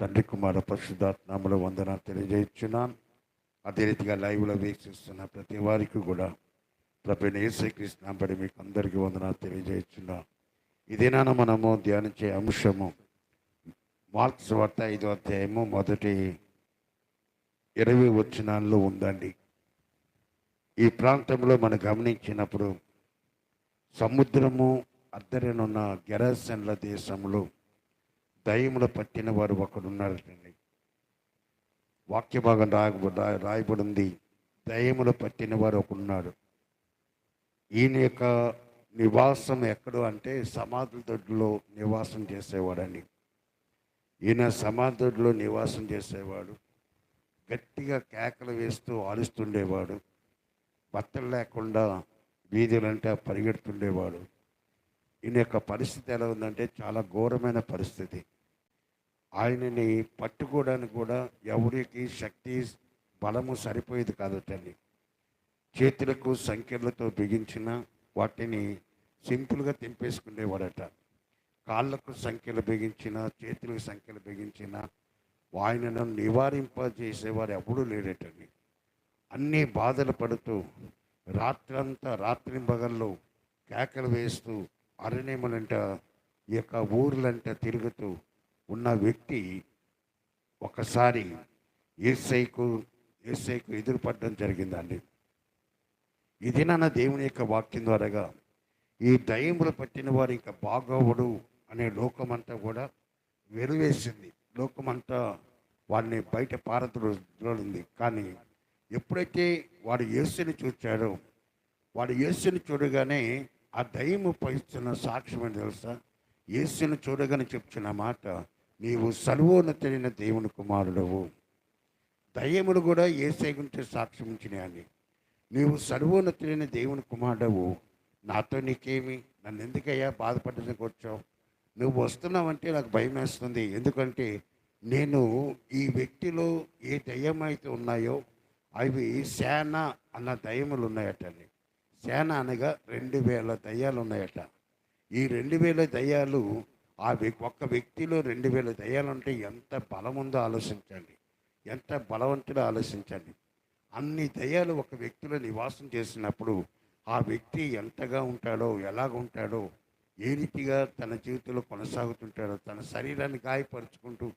తండ్రి కుమార పరిశుద్ధాత్మలో వందన తెలియజేస్తున్నాను అదే రీతిగా లైవ్లో వీక్షిస్తున్న ప్రతి వారికి కూడా ప్రభు శ్రీకృష్ణ బడి మీకు అందరికీ వందన తెలియజేస్తున్నాను ఇదేనా మనము ధ్యానించే అంశము మార్క్స్ వార్త ఐదో అధ్యాయము మొదటి ఇరవై వచ్చినాల్లో ఉందండి. ఈ ప్రాంతంలో మనం గమనించినప్పుడు సముద్రము అద్దరినున్న గెరాసన్ల దేశంలో దయ్యములు పట్టిన వారు ఒకడున్నారటండి. వాక్య భాగం రా రాయబడింది. దయ్యములు పట్టిన వారు ఒకడున్నాడు. ఈయన యొక్క నివాసం ఎక్కడో అంటే సమాధుల దొడ్లో నివాసం చేసేవాడని ఈయన సమాధుడిలో నివాసం చేసేవాడు. గట్టిగా కేకలు వేస్తూ ఆలుస్తుండేవాడు బట్టలు లేకుండా వీధులంటే పరిగెడుతుండేవాడు. ఈయన యొక్క పరిస్థితి ఎలా ఉందంటే చాలా ఘోరమైన పరిస్థితి. ఆయనని పట్టుకోవడానికి కూడా ఎవరికి శక్తి బలము సరిపోయేది కాదటండి చేతులకు సంఖ్యలతో బిగించిన వాటిని సింపుల్గా తెంపేసుకునేవాడట. కాళ్ళకు సంఖ్యలు బిగించిన చేతులకు సంఖ్యలు బిగించిన ఆయనను నివారింపజేసేవారు ఎప్పుడూ లేడటండి. అన్ని బాధలు పడుతూ రాత్రంతా రాత్రి పగల్లో కేకలు వేస్తూ అరణ్యములంట ఈ యొక్క ఊర్లంట తిరుగుతూ ఉన్న వ్యక్తి ఒకసారి ఏసైకు ఏసైకు ఎదురుపడడం జరిగిందండి. ఇది నాన్న దేవుని యొక్క వాక్యం ద్వారాగా ఈ దయ్యములు పట్టిన వారు ఇంకా బాగోవడు అనే లోకమంతా కూడా వెలువేసింది. లోకమంతా వాడిని బయట పారద్రోలింది. కానీ ఎప్పుడైతే వాడు యేసుని చూచాడో వాడు యేసుని చూడగానే ఆ దయ్యము పహిస్తున్న సాక్ష్యం తెలుసా? యేసుని చూడగానే చెప్తున్న మాట నీవు సర్వోన్నతుడైన దేవుని కుమారుడవు. దయ్యములు కూడా ఏసై గురించి సాక్ష్యం ఇచ్చినాయని నీవు సర్వోన్నతుడైన దేవుని కుమారుడవు. నాతో నీకేమి? నన్ను ఎందుకయ్యా బాధపడ్డానికి వచ్చావు నువ్వు వస్తున్నావంటే నాకు భయం వేస్తుంది. ఎందుకంటే నేను ఈ వ్యక్తిలో ఏ దయ్యం అయితే ఉన్నాయో అవి సేన అన్న దయ్యములు ఉన్నాయటండి సేన అనగా రెండు వేల దయ్యాలు ఉన్నాయట. ఈ రెండు వేల దయ్యాలు ఆ వ్యక్- ఒక్క వ్యక్తిలో రెండు వేల దయాలంటే ఎంత బలం ఉందో ఆలోచించండి. ఎంత బలవంతుడో ఆలోచించండి. అన్ని దయాలు ఒక వ్యక్తిలో నివాసం చేసినప్పుడు ఆ వ్యక్తి ఎంతగా ఉంటాడో ఎలాగ ఉంటాడో ఏ రీతిగా తన జీవితంలో కొనసాగుతుంటాడో తన శరీరాన్ని గాయపరుచుకుంటూ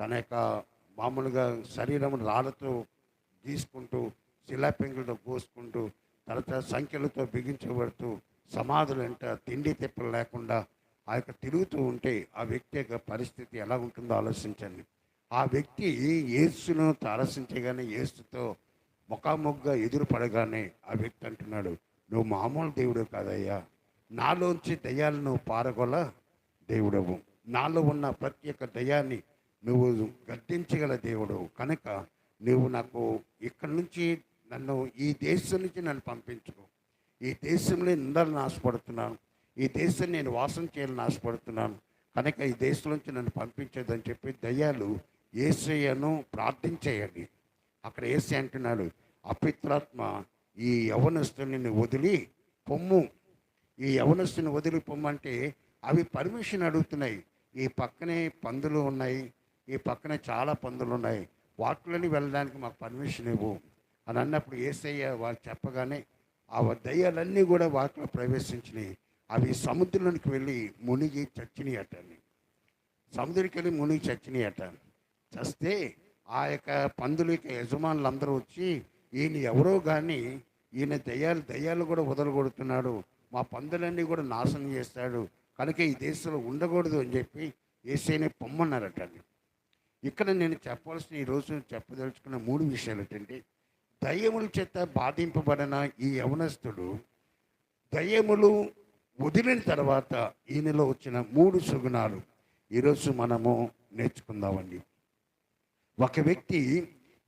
తన యొక్క మామూలుగా శరీరం రాళ్ళతో తీసుకుంటూ శిలాపెంగులతో కోసుకుంటూ తర్వాత సంఖ్యలతో బిగించబడుతూ సమాధులు తిండి తిప్పలు లేకుండా ఆ యొక్క తిరుగుతూ ఉంటే ఆ వ్యక్తి యొక్క పరిస్థితి ఎలా ఉంటుందో ఆలోచించండి. ఆ వ్యక్తి యేసును తారసించగానే యేసుతో ముఖాముఖిగా ఎదురు పడగానే ఆ వ్యక్తి అంటున్నాడు నువ్వు మామూలు దేవుడు కాదయ్యా. నాలోంచి దయ్యాలను పారగొల దేవుడవు. నాలో ఉన్న ప్రతి ఒక్క దయ్యాన్ని నువ్వు గద్దించగల దేవుడు కనుక నువ్వు నాకు ఇక్కడి నుంచి నన్ను ఈ దేశం నుంచి నన్ను పంపించుకో. ఈ దేశంలో నిందలు ఆశపడుతున్నాను ఈ దేశం నేను వాసం చేయాలని ఆశపడుతున్నాను. కనుక ఈ దేశం నుంచి నన్ను పంపించేదని చెప్పి దయ్యాలు ఏసయ్యను ప్రార్థించేయండి. అక్కడ ఏసీ అంటున్నాడు అపిత్రాత్మ ఈ యవనస్తుని వదిలి పొమ్ము. ఈ యవనస్తుని వదిలి పొమ్మంటే అవి పర్మిషన్ అడుగుతున్నాయి. ఈ పక్కనే పందులు ఉన్నాయి. ఈ పక్కనే చాలా పందులు ఉన్నాయి. వాటిలోని వెళ్ళడానికి మాకు పర్మిషన్ ఇవ్వు. అని అన్నప్పుడు ఏసయ్య వాళ్ళు చెప్పగానే ఆ దయ్యాలన్నీ కూడా వాటిలో ప్రవేశించినాయి. అవి సముద్రంలోనికి వెళ్ళి మునిగి చచ్చిని అటండి సముద్రికి వెళ్ళి మునిగి చచ్చిని అట చస్తే ఆ యొక్క పందుల యొక్క యజమానులు అందరూ వచ్చి ఈయన ఎవరో కానీ ఈయన దయ్యాలు దయ్యాలు కూడా వదలగొడుతున్నాడు. మా పందులన్నీ కూడా నాశనం చేస్తాడు. కనుక ఈ దేశంలో ఉండకూడదు అని చెప్పి ఏసైనే పొమ్మన్నారటండి. ఇక్కడ నేను చెప్పవలసిన ఈరోజు చెప్పదలుచుకున్న మూడు విషయాలు ఏంటంటే దయ్యముల చేత బాధింపబడిన ఈ యవనస్తుడు దయ్యములు వదిలిన తర్వాత ఈయనలో వచ్చిన మూడు సుగుణాలు ఈరోజు మనము నేర్చుకుందామండి. ఒక వ్యక్తి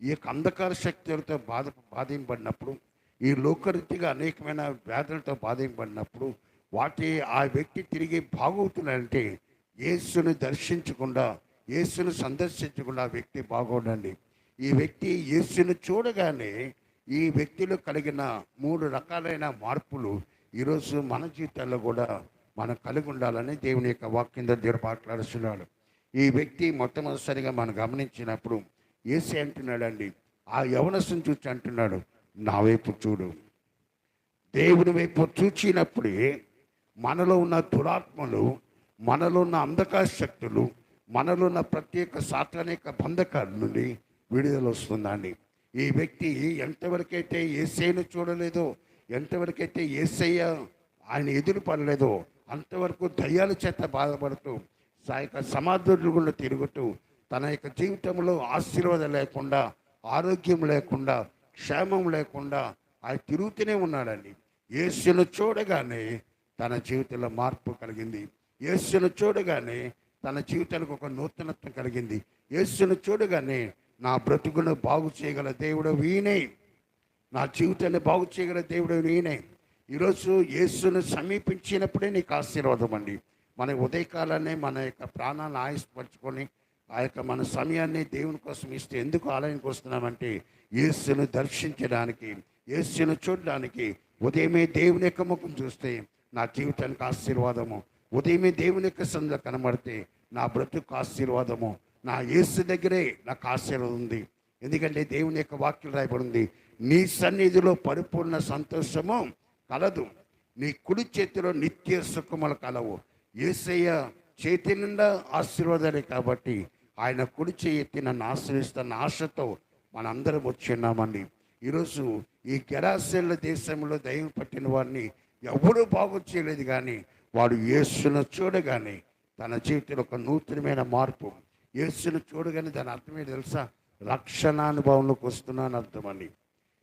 ఈ యొక్క అంధకార శక్తులతో బాధ బాధింపడినప్పుడు ఈ లోకరీతిగా అనేకమైన వ్యాధులతో బాధింపడినప్పుడు వాటి ఆ వ్యక్తి తిరిగి బాగవుతున్నాడంటే యేసుని దర్శించకుండా యేసును సందర్శించకుండా ఆ వ్యక్తి బాగోడండి. ఈ వ్యక్తి యేసును చూడగానే ఈ వ్యక్తిలో కలిగిన మూడు రకాలైన మార్పులు ఈరోజు మన జీవితాల్లో కూడా మనం కలిగి ఉండాలని దేవుని యొక్క వాక్యం దగ్గర మాట్లాడుతున్నాడు. ఈ వ్యక్తి మొట్టమొదటిసారిగా మనం గమనించినప్పుడు ఏసీ అంటున్నాడండి ఆ యవనస్సును చూసి అంటున్నాడు నా వైపు చూడు. దేవుని వైపు చూచినప్పుడే మనలో ఉన్న దురాత్మలు మనలో ఉన్న అంధకార శక్తులు మనలో ఉన్న ప్రత్యేక సాతానిక బంధకాల నుండి విడుదల వస్తుందండి. ఈ వ్యక్తి ఎంతవరకైతే ఏసైను చూడలేదో ఎంతవరకైతే ఏసయ్య ఆయన ఎదురు పడలేదో అంతవరకు దయ్యాల చేత బాధపడుతూ సా యొక్క సమాధుల తిరుగుతూ తన యొక్క జీవితంలో ఆశీర్వాదం లేకుండా ఆరోగ్యం లేకుండా క్షేమం లేకుండా ఆయన తిరుగుతూనే ఉన్నాడండి. యేసును చూడగానే తన జీవితంలో మార్పు కలిగింది. యేసును చూడగానే తన జీవితానికి ఒక నూతనత్వం కలిగింది. యేసును చూడగానే నా బ్రతుకును బాగు చేయగల దేవుడు వీనే. నా జీవితాన్ని బాగు చేయగల దేవుడు నేనే. ఈరోజు యేసును సమీపించినప్పుడే నీకు ఆశీర్వాదం అండి. మన ఉదయకాలాన్ని మన యొక్క ప్రాణాన్ని ఆయుష్పరచుకొని ఆ యొక్క మన సమయాన్ని దేవుని కోసం ఇస్తే ఎందుకు ఆలయానికి వస్తున్నామంటే యేసును దర్శించడానికి యేసును చూడడానికి ఉదయమే దేవుని యొక్క ముఖం చూస్తే నా జీవితానికి ఆశీర్వాదము. ఉదయమే దేవుని యొక్క సంద కనబడితే నా బ్రతుకు ఆశీర్వాదము. నా యేసు దగ్గరే నాకు ఆశీర్వాదం ఉంది. ఎందుకంటే దేవుని యొక్క వాక్యం రాయబడింది నీ సన్నిధిలో పరిపూర్ణ సంతోషము కలదు. నీ కుడి చేతిలో నిత్య సుఖములు కలవు. ఏసయ్య చేతి నిండా ఆశీర్వాదాలే కాబట్టి ఆయన కుడి చేతి నన్ను ఆశ్రయిస్తున్న ఆశతో మనందరం వచ్చిన్నామండి ఈరోజు ఈ గెరాసెల్ల దేశంలో దయ్యం పట్టిన వారిని ఎవడూ బాగు చేయలేదు కానీ వాడు యేసును చూడగానే తన జీవితంలో ఒక నూతనమైన మార్పు. యేసును చూడగానే దాని అర్థమే తెలుసా? రక్షణానుభవంలోకి వస్తున్నాను అర్థమని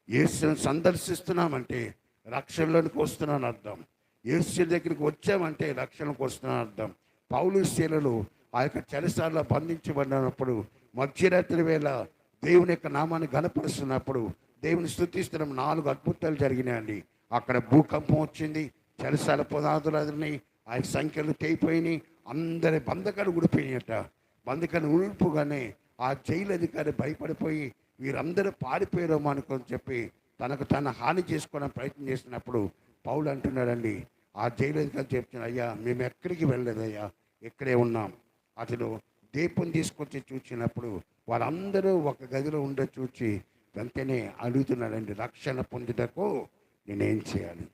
యేసును సందర్శిస్తున్నామంటే రక్షణలోనికి వస్తున్నాను అర్థం. యేసు దగ్గరికి వచ్చామంటే రక్షణకు వస్తున్నాను అర్థం. పౌలు శీలలు ఆ యొక్క చెరసాలలో బంధించబడినప్పుడు మధ్యరాత్రి వేళ దేవుని యొక్క నామాన్ని గనపరుస్తున్నప్పుడు దేవుని స్థుతిస్తున్న నాలుగు అద్భుతాలు జరిగినాయండి. అక్కడ భూకంపం వచ్చింది చెరసాల పునాదులు అదినాయి ఆ యొక్క సంఖ్యలు తెగిపోయినాయి అందరి బంధకాలు ఊడిపోయినాయట. బంధకాలు ఉడుపుగానే ఆ జైలు అధికారి భయపడిపోయి వీరందరూ పారిపోయారేమో అనుకొని చెప్పి తనకు తన హాని చేసుకోవడం ప్రయత్నం చేసినప్పుడు పౌలు అంటున్నాడండి ఆ జైలు అధికారి చెప్తున్నాడు అయ్యా మేము ఎక్కడికి వెళ్ళలేదయ్యా ఇక్కడే ఉన్నాం. అతడు దీపం తీసుకొచ్చి చూసినప్పుడు వారందరూ ఒక గదిలో ఉండే చూచి వెంటనే అడుగుతున్నాడండి రక్షణ పొందుటకు నేనేం చేయాలి?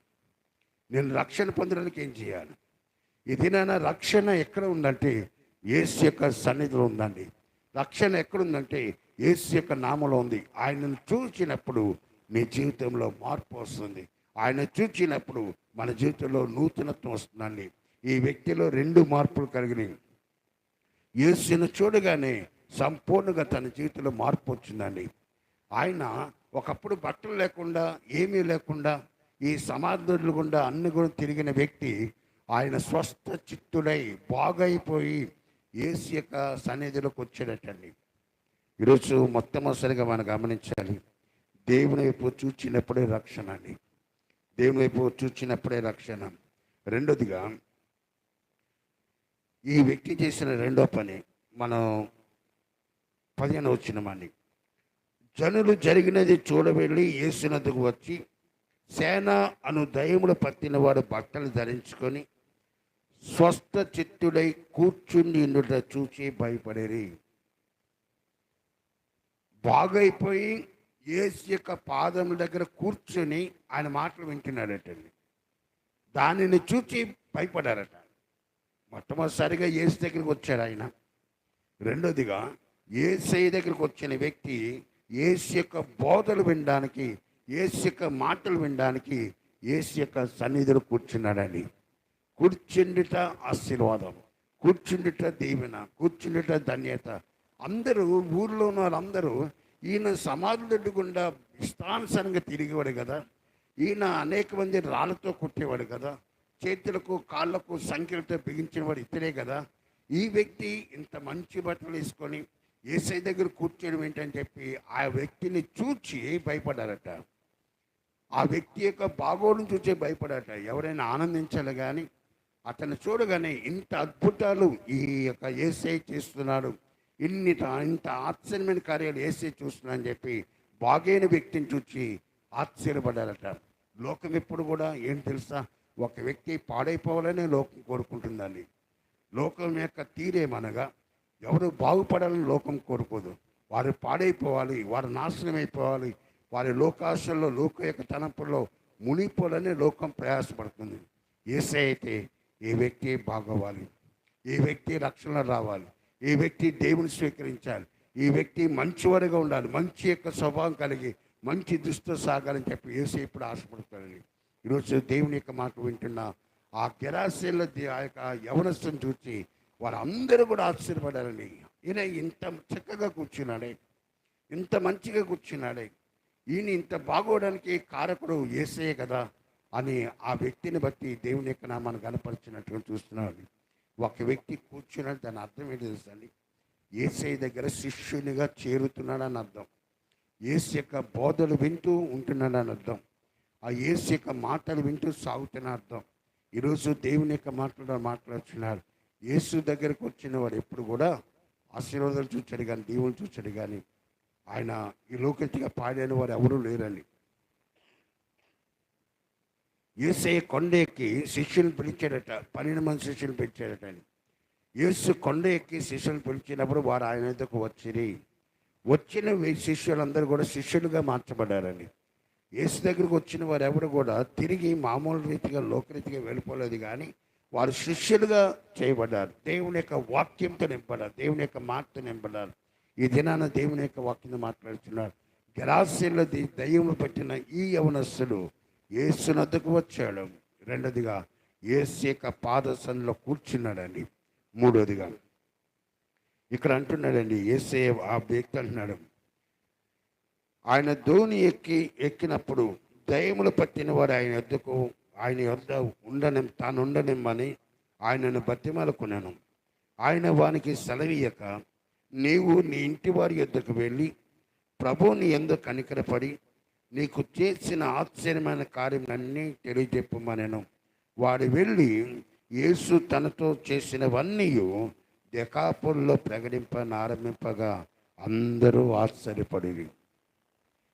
నేను రక్షణ పొందడానికి ఏం చేయాలి? ఇది రక్షణ ఎక్కడ ఉందంటే ఏసు యొక్క సన్నిధిలో ఉందండి. రక్షణ ఎక్కడుందంటే యేసు యొక్క నామలో ఉంది. ఆయనను చూచినప్పుడు నీ జీవితంలో మార్పు వస్తుంది. ఆయన చూచినప్పుడు మన జీవితంలో నూతనత్వం వస్తుందండి. ఈ వ్యక్తిలో రెండు మార్పులు కలిగినాయి. యేసును చూడగానే సంపూర్ణంగా తన జీవితంలో మార్పు వచ్చిందండి. ఆయన ఒకప్పుడు బట్టలు లేకుండా ఏమీ లేకుండా ఈ సమాధులు గుండా అన్ని కూడా తిరిగిన వ్యక్తి ఆయన స్వస్థ చిత్తుడై బాగైపోయి ఏసు యొక్క సన్నిధిలోకి వచ్చాడటండి. ఈరోజు మొట్టమొదటిగా మనం గమనించాలి. దేవుని వైపు చూచినప్పుడే రక్షణ అని దేవుని వైపు చూచినప్పుడే రక్షణ. రెండోదిగా ఈ వ్యక్తి చేసిన రెండో పని మనం పదిహేను వచ్చినమండి జనులు జరిగినది చూడవెళ్ళి యేసునదుకు వచ్చి సేన అను దయములు పట్టిన వాడు బట్టలు ధరించుకొని స్వస్థ చిత్తుడై కూర్చుని ఉండుట చూసి భయపడేరి. బాగైపోయి ఏసు యొక్క పాదముల దగ్గర కూర్చొని ఆయన మాటలు వింటున్నాడటండి. దానిని చూచి భయపడారట. మొట్టమొదటిసారిగా ఏసు దగ్గరికి వచ్చాడు ఆయన. రెండోదిగా ఏసై దగ్గరికి వచ్చిన వ్యక్తి ఏసు యొక్క బోధలు వినడానికి ఏసు యొక్క మాటలు వినడానికి ఏసు యొక్క సన్నిధిలో కూర్చున్నాడండి. కూర్చుండిట ఆశీర్వాదం కూర్చుండిట దీవెన కూర్చుండిట ధన్యత అందరూ ఊర్లో ఉన్న వాళ్ళందరూ ఈయన సమాధుల గుండా ఇష్టానుసారంగా తిరిగేవాడు కదా. ఈయన అనేక మంది రాళ్ళతో కొట్టేవాడు కదా. చేతులకు కాళ్ళకు సంఖ్యలతో బిగించినవాడు ఇతరే కదా. ఈ వ్యక్తి ఇంత మంచి బట్టలు వేసుకొని ఏసై దగ్గర కూర్చోడం ఏంటని చెప్పి ఆ వ్యక్తిని చూచి భయపడారట. ఆ వ్యక్తి యొక్క బాగోడును చూసే భయపడారట. ఎవరైనా ఆనందించాలి కానీ అతను చూడగానే ఇంత అద్భుతాలు ఈ యొక్క ఏసై చేస్తున్నాడు. ఇన్ని ఇంత ఆశ్చర్యమైన కార్యాలు వేసే చూస్తున్నా అని చెప్పి బాగైన వ్యక్తిని చూచి ఆశ్చర్యపడారట లోకం ఎప్పుడు కూడా ఏం తెలుసా? ఒక వ్యక్తి పాడైపోవాలనే లోకం కోరుకుంటుందండి. లోకం యొక్క తీరేమనగా ఎవరు బాగుపడాలని లోకం కోరుకోదు. వారు పాడైపోవాలి వారు నాశనం అయిపోవాలి వారి లోకాశల్లో లోక యొక్క తలంపుల్లో మునిపోలని లోకం ప్రయాసపడుతుంది. ఏసే అయితే ఏ వ్యక్తి బాగోవాలి ఈ వ్యక్తి రక్షణ రావాలి ఈ వ్యక్తి దేవుని స్వీకరించాలి. ఈ వ్యక్తి మంచివాడిగా ఉండాలి. మంచి యొక్క స్వభావం కలిగి మంచి దుస్తు సాగాలని చెప్పి ఏసీ ఇప్పుడు ఆశపడతాడని ఈరోజు దేవుని యొక్క మాట వింటున్న ఆ కెరాసీల ఆ యొక్క యవనస్తుని చూసి వారందరూ కూడా ఆశ్చర్యపడాలని ఈయన ఇంత చక్కగా కూర్చున్నాడే. ఇంత మంచిగా కూర్చున్నాడే. ఈయన ఇంత బాగోవడానికి కారకుడు ఏసే కదా అని ఆ వ్యక్తిని బట్టి దేవుని యొక్క నామాన్ని కనపరిచినట్టుగా చూస్తున్నాడు ఒక వ్యక్తి కూర్చున్నాడు దాని అర్థం ఏంటి తెలుసండి ఏసై దగ్గర శిష్యునిగా చేరుతున్నాడని అర్థం. ఏసు యొక్క బోధలు వింటూ ఉంటున్నాడని అర్థం. ఆ ఏసు యొక్క మాటలు వింటూ సాగుతున్న అర్థం. ఈరోజు దేవుని యొక్క మాటలు మాట్లాడుతున్నారు. యేసు దగ్గరకు వచ్చిన వాడు ఎప్పుడు కూడా ఆశీర్వాదాలు చూచాడు కానీ దేవుని చూచాడు కానీ ఆయన ఈ లోకతిగా పాడైన వారు ఎవరూ లేరండి. ఏసే కొండ ఎక్కి శిష్యులు పిలిచాడట పన్నెండు మంది శిష్యులు పిలిచాడట అని. యేసు కొండ ఎక్కి శిష్యులు పిలిచినప్పుడు వారు ఆయన ఎద్దకు వచ్చిరి. వచ్చిన శిష్యులందరూ కూడా శిష్యులుగా మార్చబడ్డారండి. యేసు దగ్గరకు వచ్చిన వారు ఎవరు కూడా తిరిగి మామూలు రీతిగా లోకరీతిగా వెళ్ళిపోలేదు కానీ వారు శిష్యులుగా చేయబడ్డారు. దేవుని యొక్క వాక్యంతో నింపడారు దేవుని యొక్క మాటతో నింపడారు ఈ దినాన దేవుని యొక్క వాక్యం మాట్లాడుతున్నారు. గెరాశీల్లో దయ్యములు పెట్టిన ఈ యవనస్సులు ఏసునద్దకు వచ్చాడు. రెండోదిగా ఏసు యొక్క పాదసంలో కూర్చున్నాడండి. మూడోదిగా ఇక్కడ అంటున్నాడండి ఏసే ఆ వ్యక్తి అంటున్నాడు ఆయన ధోని ఎక్కి ఎక్కినప్పుడు దయములు పట్టిన వాడు ఆయన ఎద్దుకు ఆయన యొద్ద ఉండని తాను ఉండనిమ్మని ఆయనను బతిమలుకున్నాను. ఆయన వానికి సెలవీయక నీవు నీ ఇంటి వారి యొద్దకు వెళ్ళి ప్రభువుని ఎందుకు కనికరపడి నీకు చేసిన ఆశ్చర్యమైన కార్యములన్నీ తెలియజెప్పమనను. వాడు వెళ్ళి యేసు తనతో చేసినవన్నీ దెకాపుల్లో ప్రకటింపనారంభింపగా అందరూ ఆశ్చర్యపడి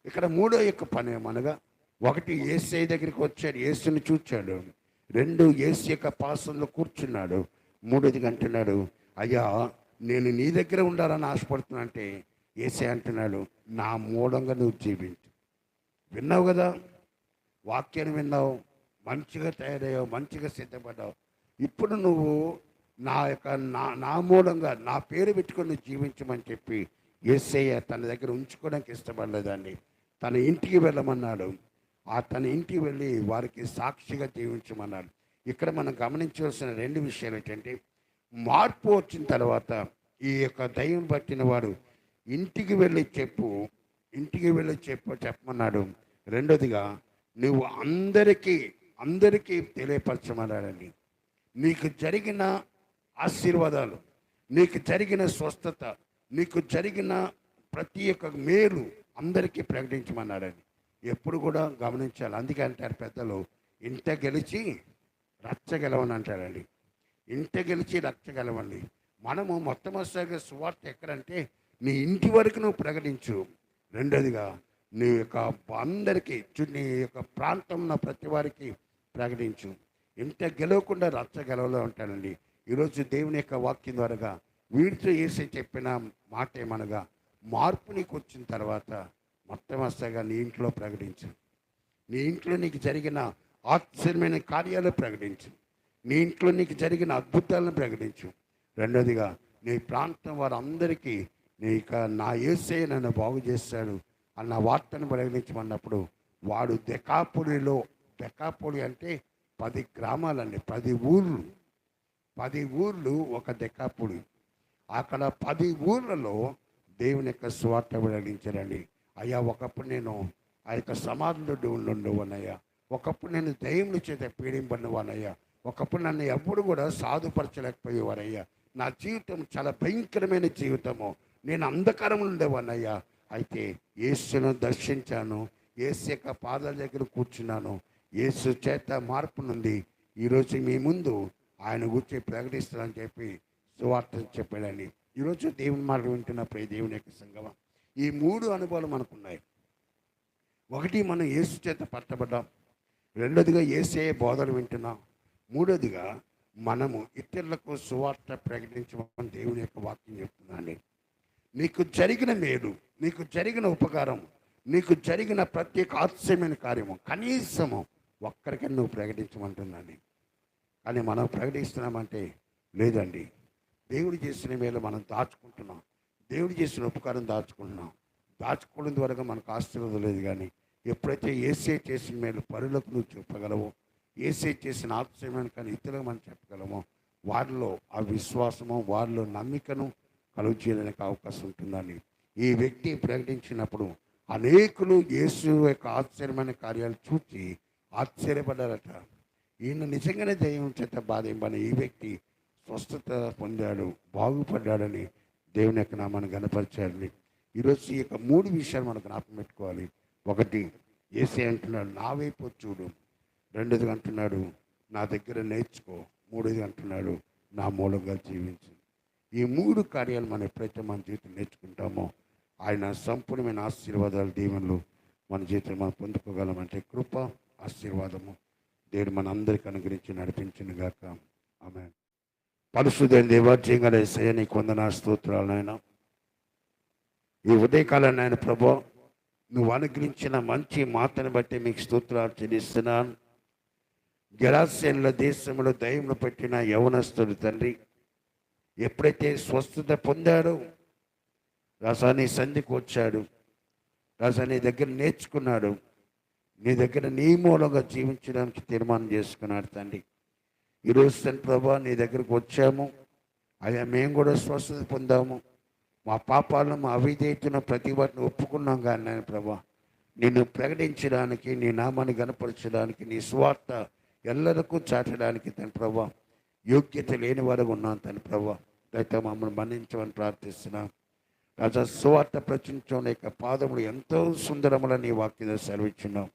ఇక్కడ మూడో యొక్క పని ఏమనగా ఒకటి ఏసై దగ్గరికి వచ్చాడు ఏసుని చూచాడు. రెండు ఏసు యొక్క పాసంలో కూర్చున్నాడు. మూడోది అంటున్నాడు అయ్యా నేను నీ దగ్గర ఉండాలని ఆశపడుతున్నా అంటే ఏసే అంటున్నాడు నా మూలంగా నువ్వు జీవించు. విన్నావు కదా? వాక్యాన్ని విన్నావు మంచిగా తయారయ్యావు మంచిగా సిద్ధపడ్డావు. ఇప్పుడు నువ్వు నా యొక్క నా నా మూలంగా నా పేరు పెట్టుకొని నువ్వు జీవించమని చెప్పి ఎస్ఐ తన దగ్గర ఉంచుకోవడానికి ఇష్టపడలేదండి తన ఇంటికి వెళ్ళమన్నాడు. ఆ తన ఇంటికి వెళ్ళి వారికి సాక్షిగా జీవించమన్నాడు. ఇక్కడ మనం గమనించవలసిన రెండు విషయాలు ఏంటంటే మార్పు వచ్చిన తర్వాత ఈ యొక్క దయ్యం పట్టిన వాడు ఇంటికి వెళ్ళి చెప్పు ఇంటికి వెళ్ళి చెప్ప చెప్పమన్నాడు. రెండోదిగా నువ్వు అందరికీ అందరికీ తెలియపరచమన్నాడండి. నీకు జరిగిన ఆశీర్వాదాలు నీకు జరిగిన స్వస్థత నీకు జరిగిన ప్రతి ఒక్క మేలు అందరికీ ప్రకటించమన్నాడని ఎప్పుడు కూడా గమనించాలి. అందుకే అంటారు పెద్దలు ఇంట గెలిచి రచ్చ గెలవని అంటారండి. ఇంట గెలిచి రచ్చ గెలవండి. మనము మొట్టమొదటిసారిగా సువార్త ఎక్కడంటే నీ ఇంటి వరకు నువ్వు ప్రకటించు. రెండోదిగా నీ యొక్క అందరికీ నీ యొక్క ప్రాంతం ఉన్న ప్రతి వారికి ప్రకటించు. ఇంత గెలవకుండా రచ్చ గెలవలో ఉంటానండి. ఈరోజు దేవుని యొక్క వాక్యం ద్వారా వీడితో వేసి చెప్పిన మాట ఏమనగా మార్పు నీకు వచ్చిన తర్వాత మొట్టమొదటిగా నీ ఇంట్లో ప్రకటించు. నీ ఇంట్లో నీకు జరిగిన ఆశ్చర్యమైన కార్యాలు ప్రకటించు. నీ ఇంట్లో నీకు జరిగిన అద్భుతాలను ప్రకటించు. రెండోదిగా నీ ప్రాంతం వారందరికీ నీ ఇక నా ఏసే నన్ను బాగు చేశాడు అన్న వార్తను ప్రకటించమన్నప్పుడు వాడు దెకాపుడిలో దెకాపుడి అంటే పది గ్రామాలండి పది ఊర్లు. పది ఊర్లు ఒక దెకాపుడి అక్కడ పది ఊర్లలో దేవుని యొక్క స్వార్థ వెలిగించారండి అయ్యా ఒకప్పుడు నేను ఆ యొక్క సమాధుడు ఉండవనయ్యా ఒకప్పుడు నేను దయ్యముల చేత పీడింపడినవానయ్యా ఒకప్పుడు నన్ను ఎప్పుడు కూడా సాధుపరచలేకపోయేవారయ్యా. నా జీవితం చాలా భయంకరమైన జీవితము. నేను అంధకారంలో ఉండేవాన్నయ్యా అయితే యేసును దర్శించాను. ఏసు యొక్క పాదాల దగ్గర కూర్చున్నాను. యేసు చేత మార్పు నుండి ఈరోజు మీ ముందు ఆయన గురించి ప్రకటిస్తానని చెప్పి సువార్త చెప్పాడని ఈరోజు దేవుని మాట వింటున్నప్పుడు ఈ దేవుని యొక్క సంగమం. ఈ మూడు అనుభవాలు మనకున్నాయి. ఒకటి మనం యేసు చేత పట్టబడ్డాం. రెండోదిగా ఏసే బోధన వింటున్నాం. మూడోదిగా మనము ఇతరులకు సువార్త ప్రకటించమని దేవుని యొక్క వాక్యం చెప్తున్నాను నీకు జరిగిన మేలు నీకు జరిగిన ఉపకారం నీకు జరిగిన ప్రత్యేక ఆశ్చర్యమైన కార్యము కనీసము ఒక్కరికైనా నువ్వు ప్రకటించమంటున్నాను. కానీ మనం ప్రకటిస్తున్నామంటే లేదండి. దేవుడు చేసిన మేలు మనం దాచుకుంటున్నాం. దేవుడు చేసిన ఉపకారం దాచుకుంటున్నాం. దాచుకోవడం ద్వారా మనకు ఆశీర్వాదం లేదు కానీ ఎప్పుడైతే ఏసే చేసిన మేలు పరులకు నువ్వు చెప్పగలవో ఏసే చేసిన ఆశ్చర్యమైన కానీ ఇతరులకు మనం చెప్పగలమో వారిలో ఆ విశ్వాసము వారిలో నమ్మికను కలుగు చేయడానికి అవకాశం ఉంటుందని ఈ వ్యక్తి ప్రకటించినప్పుడు అనేకులు యేసు యొక్క ఆశ్చర్యమైన కార్యాలు చూసి ఆశ్చర్యపడ్డారట. ఈయన నిజంగానే దైవం చేత బాధింపని ఈ వ్యక్తి స్వస్థత పొందాడు బాగుపడ్డాడని దేవుని యొక్క నామాన్ని గనపరిచాడని ఈరోజు ఈ యొక్క మూడు విషయాలు మనం జ్ఞాపకం పెట్టుకోవాలి. ఒకటి ఏసే అంటున్నాడు నా వైపు చూడు. రెండోది అంటున్నాడు నా దగ్గర నేర్చుకో. మూడోది అంటున్నాడు నా మూలంగా జీవించు. ఈ మూడు కార్యాలు మనం ఎప్పుడైతే మన జీవితం నేర్చుకుంటామో ఆయన సంపూర్ణమైన ఆశీర్వాదాలు దీవెనలు మన జీవితం మనం పొందుకోగలమంటే కృప ఆశీర్వాదము దేవుడు మన అందరికీ అనుగ్రహించి నడిపించిన గాక. ఆమె పరిశుద్ధ దేవాజ్యంగా సయ నీకు వందన స్తోత్రాలు నాయన. ఈ ఉదయకాలం నాయన ప్రభు నువ్వు అనుగ్రహించిన మంచి మాటను బట్టి మీకు స్తోత్రాలు చెల్లిస్తున్నాను. జలాశయంలో దేశంలో దయములు పెట్టిన యవనస్తుడు తండ్రి ఎప్పుడైతే స్వస్థత పొందాడో రాసాని సంధికి వచ్చాడు. రాసా నీ దగ్గర నేర్చుకున్నాడు. నీ దగ్గర నీ మూలంగా జీవించడానికి తీర్మానం చేసుకున్నాడు తండ్రి. ఈరోజు తండ్రి ప్రభా నీ దగ్గరకు వచ్చాము. అయ్యా మేము కూడా స్వస్థత పొందాము. మా పాపాలను మా అవిధేయతను ప్రతి వాటిని ఒప్పుకున్నాం కానీ నేను ప్రభా నిన్ను ప్రకటించడానికి నీ నామాన్ని గనపరచడానికి నీ స్వార్థ ఎల్లరకు చాటడానికి తన ప్రభా యోగ్యత లేని వారు ఉన్నాను తన ప్రభా. అయితే మమ్మల్ని మన్నించమని ప్రార్థిస్తున్నాం. రాజా సువార్త ప్రచురించడం యొక్క పాదములు ఎంతో సుందరములని వాక్యం సెలవిచ్చున్నాం.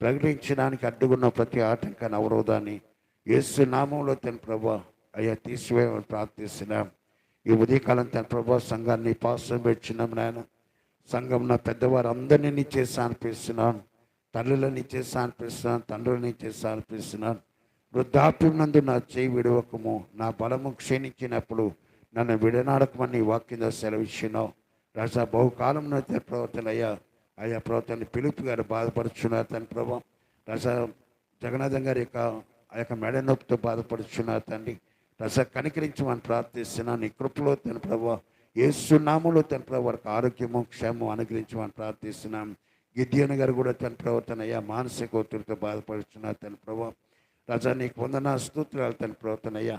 ప్రకటించడానికి అడ్డుకున్న ప్రతి ఆటంకాన్ని అవరోధాన్ని యేసు నామంలో తన ప్రభా అయ్యా తీసివేయమని ప్రార్థిస్తున్నాం. ఈ ఉదయకాలం తన ప్రభా సంఘాన్ని పాసం పెట్టినాం నాయన. సంఘం నా పెద్దవారు అందరినీ నీ చేసి అనిపిస్తున్నాను తల్లులని చేసి అనిపిస్తున్నాను తండ్రులని చేసి అనిపిస్తున్నాను వృద్ధాప్యం నందు నా చేయి విడవకము. నా బలము క్షీణించినప్పుడు నన్ను విడనాడకమని వాక్యంలో సెలవిచ్చినావు రాజా బహుకాలం అయితే ప్రవర్తన అయ్యా. అయ్యా ప్రవర్తన పిలుపు గారు బాధపడుచున్నారు తన ప్రభావం రాజా జగన్నాథం గారి యొక్క ఆ యొక్క మెడ నొప్పితో బాధపడుచున్నారు తండ్రి. రస కనికరించమని ప్రార్థిస్తున్నాను నీ కృపలో తన ప్రభావ ఏసునామంలో తన ప్రభు వారికి ఆరోగ్యము క్షేమం అనుగ్రహించమని ప్రార్థిస్తున్నాం. గిద్యన్ గారు కూడా తన ప్రవర్తన అయ్యా మానసిక ఒత్తిడితో బాధపడుతున్నారు తన ప్రభావ రజా నీకు వందన స్తోత్రాలు తన ప్రవర్తన అయ్యా.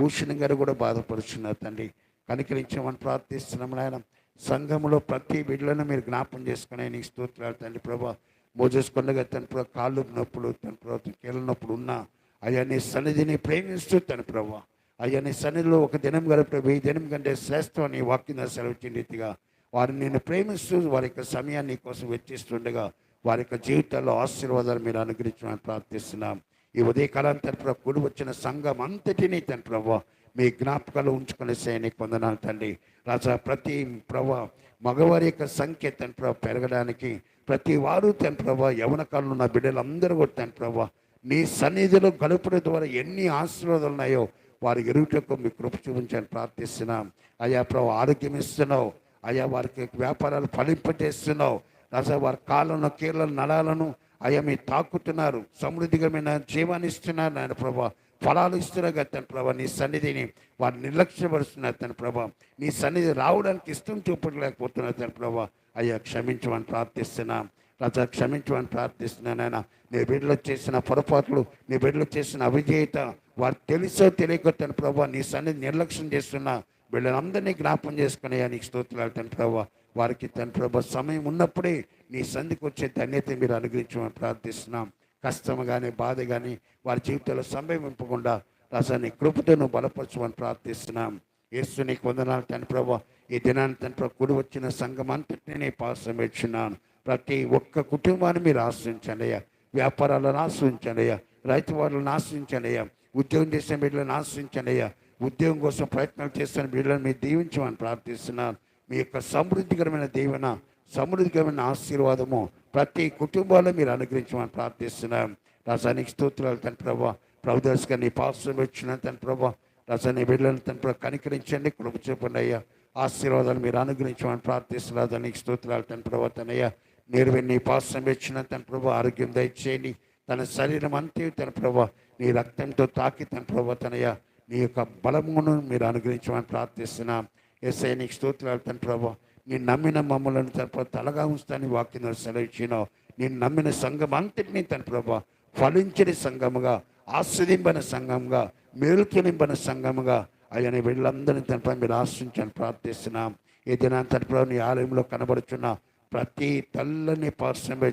భూషణ్ గారు కూడా బాధపడుతున్నారు తండ్రి. కనికరించమని ప్రార్థిస్తున్నాం నాయన. సంఘంలో ప్రతి బిడ్డలను మీరు జ్ఞాపం చేసుకునే నీకు స్తోత్రాలు తండ్రి ప్రభా. మోజేసుకొండగా తన ప్రభు కాళ్ళు నొప్పులు తన ప్రభుత్వం కీళ్ళ నొప్పులు ఉన్నా అయ్యా నీ సన్నిధిని ప్రేమిస్తూ తన ప్రభా. అయ్యా నీ సన్నిధిలో ఒక దినం గల ప్రభు ఈ దినం కంటే శ్రేష్టం అని వాక్యం సెలవిచ్చిన రీతిగా వారిని నేను ప్రేమిస్తూ వారి యొక్క సమయాన్ని కోసం వెచ్చిస్తుండగా వారి యొక్క జీవితాల్లో ఆశీర్వాదాలు మీరు అనుగ్రహించమని ప్రార్థిస్తున్నాం. ఈ ఉదయకాలం తండ్రి కూడి వచ్చిన సంఘం అంతటినీ తండ్రి ప్రభావ మీ జ్ఞాపకాలు ఉంచుకునే సైనిక పొందనాలు తండ్రి. రాజా ప్రతి ప్రభా మగవారి యొక్క సంఖ్య తండ్రి ప్రభా పెరగడానికి ప్రతి వారు తన ప్రభా యవన కాలంలో ఉన్న బిడ్డలందరూ కూడా తన ప్రభా నీ సన్నిధిలో గలుపుల ద్వారా ఎన్ని ఆశీర్వాదాలు ఉన్నాయో వారి ఎరుగుటకు మీ కృప చూపించని ప్రార్థిస్తున్నాం. అయ్యా ప్రభు ఆరోగ్యం ఇస్తున్నావు. అయ్యా వారికి వ్యాపారాలు ఫలింపజేస్తున్నావు. రాజా వారి కాళ్ళను కీళ్ళను నడాలను అయ్యా మీరు తాకుతున్నారు. సమృద్ధికరమైన జీవాన్ని ఇస్తున్నారు నాయన ప్రభా. ఫలాలు ఇస్తున్నారు తన ప్రభా. నీ సన్నిధిని వారు నిర్లక్ష్యపరుస్తున్నారు తన ప్రభా. నీ సన్నిధి రావడానికి ఇష్టం చూపలేకపోతున్నారు తన ప్రభా. అయ్యా క్షమించమని ప్రార్థిస్తున్నాం. రాజా క్షమించమని ప్రార్థిస్తున్నాను ఆయన నీ బిడ్డలు చేసిన పొరపాట్లు నీ బిడ్డలు చేసిన అవిజేత వారు తెలుసో తెలియక తన ప్రభా. నీ సన్నిధి నిర్లక్ష్యం చేస్తున్న. వీళ్ళందరినీ జ్ఞాపం చేసుకునే నీకు స్తోత్రాలు తన ప్రభా. వారికి తన ప్రభా సమయం ఉన్నప్పుడే నీ సంధికి వచ్చే ధన్యత మీరు అనుగ్రహించమని ప్రార్థిస్తున్నాం. కష్టం కానీ బాధ కానీ వారి జీవితంలో సంభవింపకుండా రాసాన్ని కృపతో నువ్వు బలపరచమని ప్రార్థిస్తున్నాం. ఏసుని నీకు వందనాలు తన ప్రభా. ఈ దినాన్ని తన ప్రభు కుడి వచ్చిన సంఘం అంతటినీ నీ పాసం ప్రతి ఒక్క కుటుంబాన్ని మీరు ఆశ్రయించండి అయ్యా. వ్యాపారాలను ఆశ్రయించండి అయ్యా. రైతు వాళ్ళని ఆశ్రయించండి అయ్యా. ఉద్యోగం చేసిన బిడ్డలను ఆశ్రయించండి అయ్యా. ఉద్యోగం కోసం ప్రయత్నాలు చేస్తున్న బిడ్డలను మీరు దీవించమని ప్రార్థిస్తున్నాను. మీ యొక్క సమృద్ధికరమైన దీవెన సమృద్ధికరమైన ఆశీర్వాదము ప్రతి కుటుంబాల్లో మీరు అనుగ్రహించమని ప్రార్థిస్తున్నాం. రసాయనిక స్తోత్రాలు తన ప్రభా. ప్రభుదర్శగా గారిని పాశ్రం వచ్చిన తన ప్రభా. రస బిడ్డలను తన ప్రభు కనికరించండి కృప చెప్పండి అయ్యా. ఆశీర్వాదాలు మీరు అనుగ్రహించమని ప్రార్థిస్తున్నారు. దానికి స్తోత్రాలు తన ప్రభా తనయ్యా. మీరు నీ పాశ్రం వచ్చిన తన ప్రభు ఆరోగ్యం దయచేయండి. తన శరీరం అంతే తన ప్రభా. నీ రక్తంతో తాకి తన ప్రభా తనయ్యా. నీ యొక్క బలమును మీరు అనుగ్రహించమని ప్రార్థిస్తున్నాం. ఎస్ఐ నీకు స్తోత్రాలు తన ప్రభా. నేను నమ్మిన మమ్మలను తన తలగా ఉంచుతాను వాక్యం సెలవిచ్చినావు. నేను నమ్మిన సంఘం అంతటినీ తన ప్రభా ఫలించని సంఘముగా ఆస్వాదింపన సంఘంగా మేలుతో సంఘముగా అయ్యా నీ వీళ్ళందరినీ తనపై మీరు ఆశ్రయించని ప్రార్థిస్తున్నాం. ఈ దినాన్ని తన ప్రభా నీ ఆలయంలో కనబడుచున్న ప్రతి తల్లని పార్శ్వం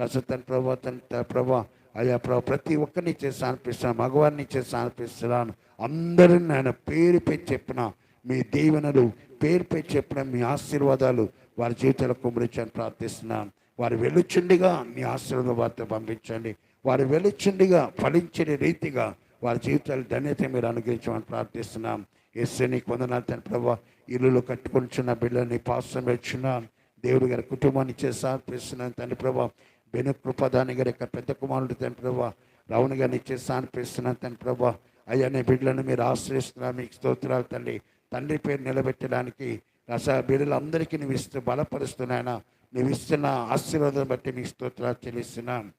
రస తన ప్రభా తన ప్రభా అయ్యా ప్రభా ప్రతి ఒక్కరిని చేసి అనిపిస్తున్నాను మగవారిని చేసి అనిపిస్తున్నాను అందరిని నేను పేరు పేరు చెప్పిన. మీ దీవెనలు పేరు పేరు చెప్పడం మీ ఆశీర్వాదాలు వారి జీవితాలు కుమరించని ప్రార్థిస్తున్నాం. వారు వెలుచుండిగా మీ ఆశీర్వాద వార్త పంపించండి. వారు వెలుచుండిగా ఫలించని రీతిగా వారి జీవితాలు ధన్యత మీరు అనుగ్రహించమని ప్రార్థిస్తున్నాం. ఎస్ఏ నీకు వందనాలు తన ప్రభా ఇల్లులు కట్టుకుంటున్న బిడ్డల్ని పాసం వచ్చిన దేవుడి గారి కుటుంబాన్ని చేసి అర్పిస్తున్నాను తండ్రి ప్రభా. బెను కృపదాని గారి యొక్క పెద్ద కుమారుడు తండ్రి ప్రభా రావుని గారిని చేసి అర్పిస్తున్నాను తండ్రి ప్రభా. అయ్యా నీ బిడ్డలను మీరు ఆశ్రయిస్తున్నారు మీకు స్తోత్రాలు తండ్రి. తండ్రి పేరు నిలబెట్టడానికి రస బిడ్డలందరికీ నువ్వు ఇస్తూ బలపరుస్తున్నాయన నువ్వు ఇస్తున్న ఆశీర్వాదం బట్టి నీ స్తోత్రాలు చెల్లిస్తున్నాను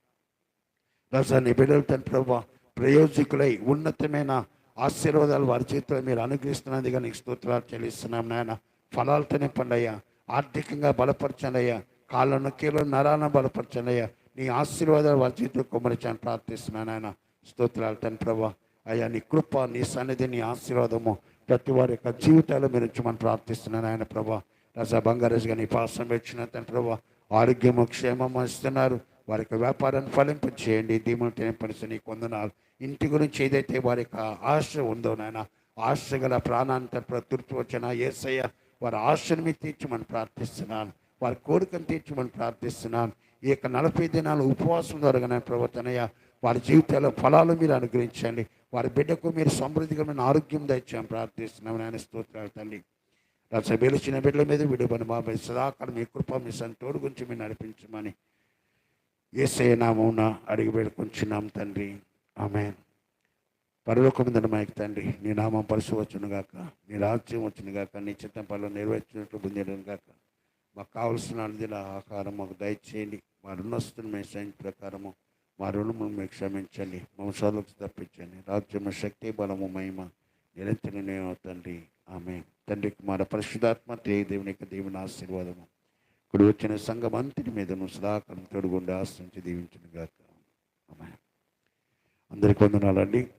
రస నీ బిడ్డలు తన ప్రభు ప్రయోజకులై ఉన్నతమైన ఆశీర్వాదాలు వారి చేతిలో మీరు అనుగ్రహిస్తున్నదిగా నీకు స్తోత్రాలు చెల్లిస్తున్నాం నాయన. ఫలాలతోనే పండయ్యా ఆర్థికంగా బలపరచనయ్యా అయ్యా కాళ్ళను కీళ్ళను నరాలను బలపరచనయ్యా నీ ఆశీర్వాదాలు వారి చేతిలో కుమరించని ప్రార్థిస్తున్నాను ఆయన స్తోత్రాలు తన ప్రభా. అయ్యా నీ కృప నీ సన్నిధి నీ ఆశీర్వాదము ప్రతి వారి యొక్క జీవితాలు మీరు ఉంచమని ప్రార్థిస్తున్నాను. ఆయన ప్రభా రజా బంగారస్గా గారిని పాసం వచ్చిన తన ప్రభా ఆరోగ్యము క్షేమము ఇస్తున్నారు. వారి యొక్క వ్యాపారాన్ని ఫలింపు చేయండి. దీములు తినపరిచి నీకు వందనాలు. ఇంటి గురించి ఏదైతే వారి యొక్క ఆశ ఉందో నాయన ఆశ గల ప్రాణాంతర తన తృప్తి వచ్చిన ఏసయ్య వారి ఆశను మీరు తీర్చమని ప్రార్థిస్తున్నాను. వారి కోరికను తీర్చమని ప్రార్థిస్తున్నాను. ఈ యొక్క నలభై దినాలు ఉపవాసం జరగన ప్రవర్తనయ్య వారి జీవితాల్లో ఫలాలు మీరు అనుగ్రహించండి. వారి బిడ్డకు మీరు సమృద్ధికరమైన ఆరోగ్యం దయచేయని ప్రార్థిస్తున్నాం నాయన స్తోత్రాలు తల్లి. సభ్యులు చిన్న బిడ్డల మీద విడుపని బాబాయ్ సదాకాలం మీ కృప మీ సంతోడు గురించి మీరు నడిపించమని ఏసే నామమున అడిగి వేడుకొంచున్నాం తండ్రి. ఆమె పరలోకముందన మాకు తండ్రి నీ నామం పరుసు వచ్చును గాక నీ రాజ్యం వచ్చును గాక నీ చిత్తం పనులు నెరవేర్చినట్లు పొందేయడం గాక మాకు కావలసిన అనుదిన ఆహారం మాకు దయచేయండి. మా రుణస్తున్న మేము సైన్ ప్రకారము మా రుణము మీకు క్షమించండి వంశాలకు తప్పించండి. రాజ్యము శక్తి బలము మహిమ నిరంతరమే తండ్రి. ఆమె తండ్రి కుమార పరిశుధాత్మ తే దేవుని యొక్క దేవుని ఆశీర్వాదము. ఇప్పుడు వచ్చిన సంఘం అంతటి మీదను సదాకాలం తోడుగుండి ఆశ్రయించి దీవించిన గాక ఆమె అందరికీ వందనాలండి.